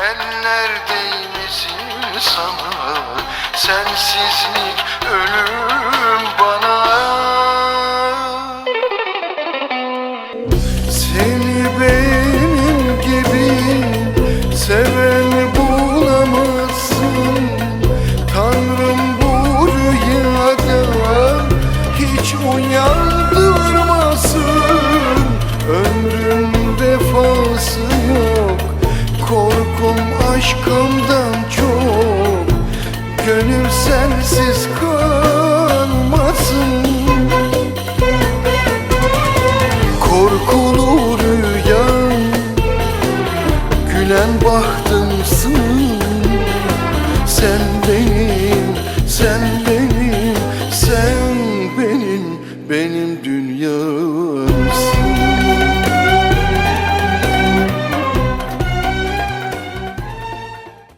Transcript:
Eller değmesin sana Sensizlik ölüm aşkımdan çok Gönül sensiz kalmasın. Korkulu rüyam Gülen bahtımsın. Sen benim, sen benim